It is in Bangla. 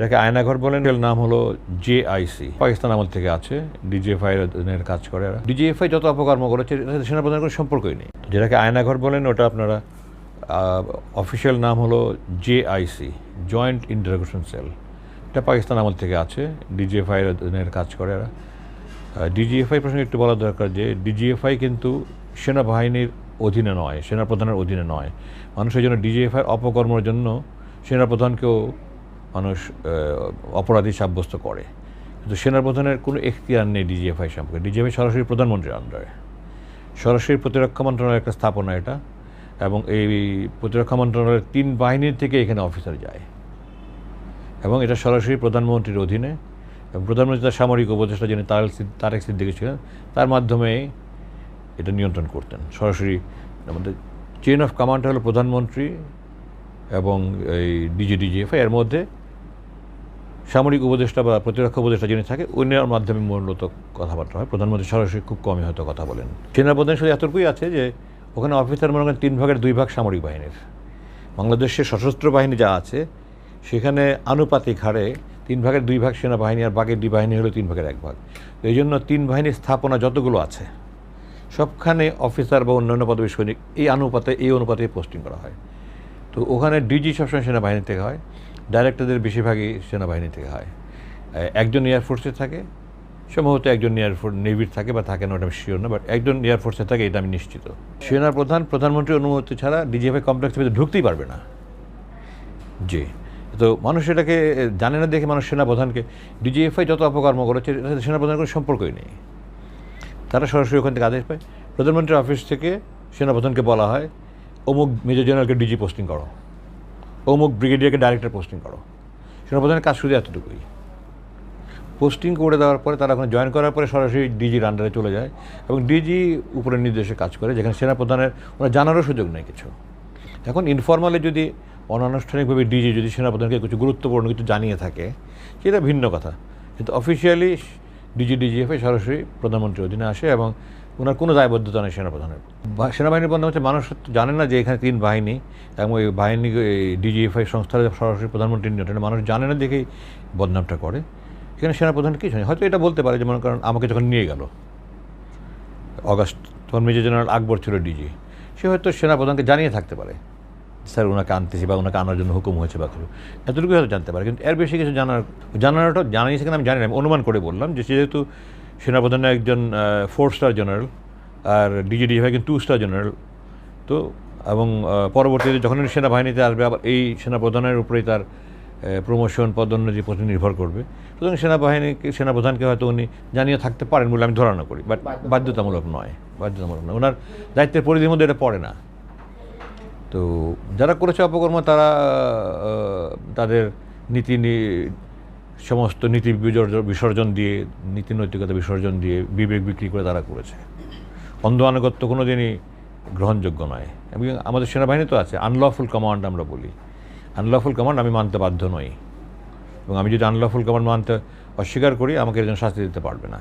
এটাকে আয়নাঘর বলেন এর নাম হলো জেআইসি পাকিস্তান আমল থেকে আছে ডিজিএফআই এর কাজ করে ডিজিএফআই যত অপকর্ম করেছে সেনাপ্রধানের কোনো সম্পর্কই নেই। যেটাকে আয়নাঘর বলেন, ওটা আপনারা অফিসিয়াল নাম হলো জেআইসি জয়েন্ট ইন্টারগ্রেশন সেল। এটা পাকিস্তান আমল থেকে আছে ডিজিএফআই এর কাজ করে এরা। ডিজিএফআই প্রসঙ্গে একটু বলা দরকার যে ডিজিএফআই কিন্তু সেনাবাহিনীর অধীনে নয়, সেনাপ্রধানের অধীনে নয়। মানুষের জন্য ডিজিএফআই অপকর্মের জন্য সেনাপ্রধানকেও মানুষ অপরাধী সাব্যস্ত করে। কিন্তু সেনাপ্রধানের কোনো এখতিয়ার নেই ডিজিএফআই সম্পর্কে। ডিজিএফআই সরাসরি প্রধানমন্ত্রীর আন্ডারে। সরাসরি প্রতিরক্ষা মন্ত্রণালয়ের একটা স্থাপনা এটা, এবং এই প্রতিরক্ষা মন্ত্রণালয়ের তিন বাহিনীর থেকে এখানে অফিসার যায়। এবং এটা সরাসরি প্রধানমন্ত্রীর অধীনে, এবং প্রধানমন্ত্রী তার সামরিক উপদেষ্টা যিনি সিদ- তারেক সিদ্দিকী ছিলেন, তার মাধ্যমে এটা নিয়ন্ত্রণ করতেন। সরাসরি আমাদের চেন অফ কমান্ড হলো প্রধানমন্ত্রী এবং এই ডিজিডিজিএফআই এর মধ্যে সামরিক উপদেষ্টা বা প্রতিরক্ষা উপদেষ্টা যিনি থাকে উনার মাধ্যমে মূলত কথাবার্তা হয়। প্রধানমন্ত্রী সরাসরি খুব কমই হয়তো কথা বলেন। সেনাপ্রধান শুধু এতটুকুই আছে যে, ওখানে অফিসার মনে করেন তিন ভাগের দুই ভাগ সামরিক বাহিনীর। বাংলাদেশের সশস্ত্র বাহিনী যা আছে, সেখানে আনুপাতিক হারে তিন ভাগের দুই ভাগ সেনাবাহিনী আর বাকি দুই বাহিনী হলো তিন ভাগের এক ভাগ। এই জন্য তিন বাহিনীর স্থাপনা যতগুলো আছে, সবখানে অফিসার বা অন্যান্য পদবী সৈনিক এই অনুপাতে এই অনুপাতে পোস্টিং করা হয়। তো ওখানে ডিজি সবসময় সেনাবাহিনী থেকে হয়। ডাইরেক্টরদের বেশিরভাগই সেনাবাহিনী থেকে হয়। একজন এয়ারফোর্সে থাকে, সম্ভবত একজন এয়ারফোর্স নেভির থাকে বা থাকে না, ওটা আমি শিওর না বাট একজন এয়ারফোর্সে থাকে, এটা আমি নিশ্চিত। সেনা প্রধান প্রধানমন্ত্রীর অনুমতি ছাড়া ডিজিএফআই কমপ্লেক্সের ভিতরে ঢুকতেই পারবে না। জি। তো মানুষ এটাকে জানে না দেখে মানুষ সেনাপ্রধানকে ডিজিএফআই যত অপকর্ম করেছে সেনাপ্রধানের কোনো সম্পর্কই নেই। তারা সরাসরি ওখান থেকে আদেশ পায়। প্রধানমন্ত্রীর অফিস থেকে সেনাপ্রধানকে বলা হয়, অমুক মেজর জেনারেলকে ডিজি পোস্টিং করো। অমুক ব্রিগেডিয়ারকে ডাইরেক্টর পোস্টিং করো। সেনাপ্রধানের কাজ শুধু এতটুকুই। পোস্টিং করে দেওয়ার পরে তারা ওখানে জয়েন করার পরে সরাসরি ডিজির আন্ডারে চলে যায় এবং ডিজি উপরের নির্দেশে কাজ করে, যেখানে সেনাপ্রধানের, ওরা জানারও সুযোগ নেই কিছু। এখন ইনফর্মালি যদি অনানুষ্ঠানিকভাবে ডিজি যদি সেনাপ্রধানকে কিছু গুরুত্বপূর্ণ কিছু জানিয়ে থাকে, সেটা ভিন্ন কথা। কিন্তু অফিসিয়ালি ডিজি, ডিজিএফআই সরাসরি প্রধানমন্ত্রীর অধীনে আসে এবং ওনার কোনো দায়বদ্ধতা নেই সেনাপ্রধানের। সেনাবাহিনীর বন্ধ হচ্ছে মানুষ জানে না যে এখানে তিন বাহিনী, এবং ওই বাহিনী ডিজিএফআই সংস্থার সরাসরি প্রধানমন্ত্রীর নিয়ন্ত্রণে মানুষ জানে না দেখেই বদনামটা করে। এখানে সেনাপ্রধান কিছু নেই। হয়তো এটা বলতে পারে যেমন কারণ আমাকে যখন নিয়ে গেল। অগাস্ট, তখন মেজর জেনারেল আকবর ছিল ডিজি। সে হয়তো সেনাপ্রধানকে জানিয়ে থাকতে পারে। স্যার ওনাকে আনতেছি বা ওনাকে আনার জন্য হুকুম হয়েছে বা কিছু। এতটুকু হয়তো জানতে পারে কিন্তু এর বেশি কিছু জানার জানানোটা জানিয়েছে কিনা আমি জানি না আমি অনুমান করে বললাম যে যেহেতু সেনাপ্রধানের একজন ফোর স্টার জেনারেল আর ডিজিডি হয় কিন্তু টু স্টার জেনারেল তো এবং পরবর্তীতে যখন সেনাবাহিনীতে আসবে আবার এই সেনাপ্রধানের উপরেই তার প্রমোশন পদোন্নতি প্রতি নির্ভর করবে। সুতরাং সেনাবাহিনীকে সেনাপ্রধানকে হয়তো উনি জানিয়ে থাকতে পারেন বলে আমি ধারণা করি বাট বাধ্যতামূলক। নয় বাধ্যতামূলক নয়। ওনার দায়িত্বের পরিধির মধ্যে এটা পড়ে না। তো যারা করেছে অপকর্ম, তারা তাদের নীতি সমস্ত নীতি বিসর্জন দিয়ে, নীতি নৈতিকতা বিসর্জন দিয়ে বিবেক বিক্রি করে তারা করেছে। অন্ধ আনুগত্য কোনো দিনই গ্রহণযোগ্য নয়। এবং আমাদের সেনাবাহিনী তো আছে আনলফুল কমান্ড আমরা বলি। আনলফুল কমান্ড আমি মানতে বাধ্য নই। এবং আমি যদি আনলফুল কমান্ড মানতে অস্বীকার করি, আমাকে এর জন্য শাস্তি দিতে পারবে না।